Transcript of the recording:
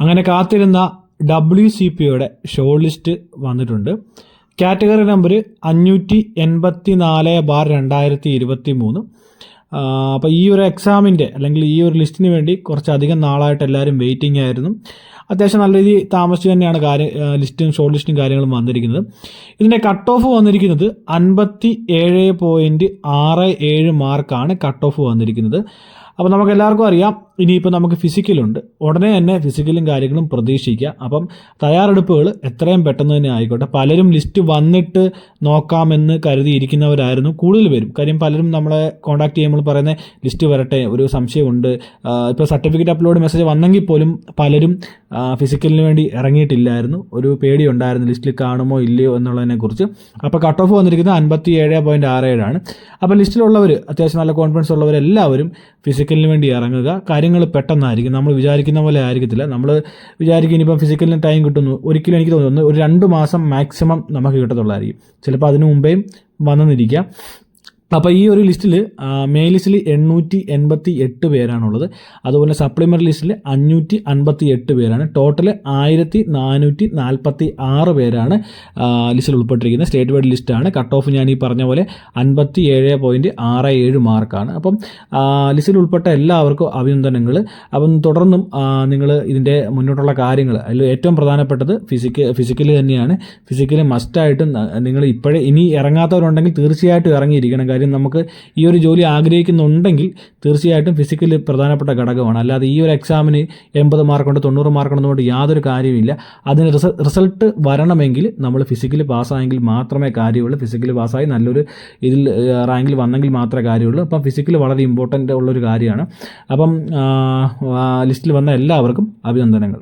അങ്ങനെ കാത്തിരുന്ന W C പിയുടെ ഷോ ലിസ്റ്റ് വന്നിട്ടുണ്ട് കാറ്റഗറി നമ്പർ അഞ്ഞൂറ്റി എൺപത്തി നാല് ബാർ രണ്ടായിരത്തി ഇരുപത്തി മൂന്ന് അപ്പോൾ ഈ ഒരു എക്സാമിന്റെ അല്ലെങ്കിൽ ഈ ഒരു ലിസ്റ്റിന് വേണ്ടി കുറച്ചധികം നാളായിട്ട് എല്ലാവരും വെയിറ്റിംഗ് ആയിരുന്നു. അത്യാവശ്യം നല്ല രീതിയിൽ താമസിച്ച് തന്നെയാണ് കാര്യം ലിസ്റ്റും ഷോർട്ട് ലിസ്റ്റും കാര്യങ്ങളും വന്നിരിക്കുന്നത്. ഇതിന്റെ കട്ട് ഓഫ് വന്നിരിക്കുന്നത് അൻപത്തി ഏഴ് പോയിന്റ് ആറ് ഏഴ് മാർക്കാണ് കട്ട് ഓഫ് വന്നിരിക്കുന്നത്. അപ്പോൾ നമുക്ക് എല്ലാവർക്കും അറിയാം ഇനിയിപ്പോൾ നമുക്ക് ഫിസിക്കലുണ്ട്. ഉടനെ തന്നെ ഫിസിക്കലും കാര്യങ്ങളും പ്രതീക്ഷിക്കുക അപ്പം തയ്യാറെടുപ്പുകൾ എത്രയും പെട്ടെന്ന് തന്നെ ആയിക്കോട്ടെ. പലരും ലിസ്റ്റ് വന്നിട്ട് നോക്കാമെന്ന് കരുതിയിരിക്കുന്നവരായിരുന്നു. കൂടുതൽ പേരും. കാര്യം പലരും നമ്മളെ കോൺടാക്ട് ചെയ്യുമ്പോൾ പറയുന്ന ലിസ്റ്റ് വരട്ടെ ഒരു സംശയമുണ്ട്. ഇപ്പോൾ സർട്ടിഫിക്കറ്റ് അപ്ലോഡ് മെസ്സേജ് വന്നെങ്കിൽ പോലും പലരും ഫിസിക്കലിന് വേണ്ടി ഇറങ്ങിയിട്ടില്ലായിരുന്നു. ഒരു പേടി ഉണ്ടായിരുന്നു. ലിസ്റ്റിൽ കാണുമോ ഇല്ലയോ എന്നുള്ളതിനെക്കുറിച്ച് അപ്പോൾ കട്ട് ഓഫ് വന്നിരിക്കുന്നത് അൻപത്തി ഏഴ് പോയിന്റ് ആറ് ഏഴാണ്. അപ്പോൾ ലിസ്റ്റിലുള്ളവർ അത്യാവശ്യം നല്ല കോൺഫിഡൻസ് ഉള്ളവരെല്ലാവരും ഫിസിക്കലിന് വേണ്ടി ഇറങ്ങുക. കാര്യങ്ങൾ പെട്ടെന്നായിരിക്കും. നമ്മൾ വിചാരിക്കുന്ന പോലെ ആയിരിക്കത്തില്ല. നമ്മൾ വിചാരിക്കും ഇനിയിപ്പം ഫിസിക്കലിന് ടൈം കിട്ടുന്നു. ഒരിക്കലും എനിക്ക് തോന്നുന്നു ഒരു രണ്ട് മാസം മാക്സിമം നമുക്ക് കിട്ടത്തുള്ളായിരിക്കും. ചിലപ്പോൾ അതിനു മുമ്പേയും വന്നെന്നിരിക്കാം അപ്പോൾ ഈ ഒരു ലിസ്റ്റിൽ മെയിൻ ലിസ്റ്റിൽ എണ്ണൂറ്റി എൺപത്തി എട്ട് പേരാണുള്ളത്. അതുപോലെ സപ്ലിമെന്ററി ലിസ്റ്റിൽ അഞ്ഞൂറ്റി അൻപത്തി എട്ട് പേരാണ്. ടോട്ടൽ ആയിരത്തി നാനൂറ്റി നാൽപ്പത്തി ആറ് പേരാണ് ലിസ്റ്റിൽ ഉൾപ്പെട്ടിരിക്കുന്നത്. സ്റ്റേറ്റ് വൈഡ് ലിസ്റ്റാണ് കട്ട് ഓഫ് ഞാൻ ഈ പറഞ്ഞ പോലെ അൻപത്തി ഏഴ് പോയിന്റ് ആറ് ഏഴ് മാർക്കാണ് അപ്പം ലിസ്റ്റിൽ ഉൾപ്പെട്ട എല്ലാവർക്കും അഭിനന്ദനങ്ങൾ അപ്പം തുടർന്നും നിങ്ങൾ ഇതിന്റെ മുന്നോട്ടുള്ള കാര്യങ്ങൾ അതിൽ ഏറ്റവും പ്രധാനപ്പെട്ടത് ഫിസിക്ക് ഫിസിക്കൽ തന്നെയാണ്. ഫിസിക്കൽ മസ്റ്റായിട്ടും നിങ്ങൾ ഇപ്പോഴേ ഇനി ഇറങ്ങാത്തവരുണ്ടെങ്കിൽ തീർച്ചയായിട്ടും ഇറങ്ങിയിരിക്കണം. കാര്യം നമുക്ക് ഈ ഒരു ജോലി ആഗ്രഹിക്കുന്നുണ്ടെങ്കിൽ തീർച്ചയായിട്ടും ഫിസിക്കൽ പ്രധാനപ്പെട്ട ഘടകമാണ്. അല്ലാതെ ഈ ഒരു എക്സാമിന് എൺപത് മാർക്കുണ്ട് തൊണ്ണൂറ് മാർക്കുണ്ടെന്നുകൊണ്ട് യാതൊരു കാര്യമില്ല അതിന് റിസൾട്ട് വരണമെങ്കിൽ നമ്മൾ ഫിസിക്കൽ പാസ്സായെങ്കിൽ മാത്രമേ കാര്യമുള്ളൂ. ഫിസിക്കൽ പാസ്സായി നല്ലൊരു ഇതിൽ റാങ്കിൽ വന്നെങ്കിൽ മാത്രമേ കാര്യമുള്ളൂ. അപ്പം ഫിസിക്കൽ വളരെ ഇമ്പോർട്ടന്റ് ഉള്ളൊരു കാര്യമാണ്. അപ്പം ലിസ്റ്റിൽ വന്ന എല്ലാവർക്കും അഭിനന്ദനങ്ങൾ.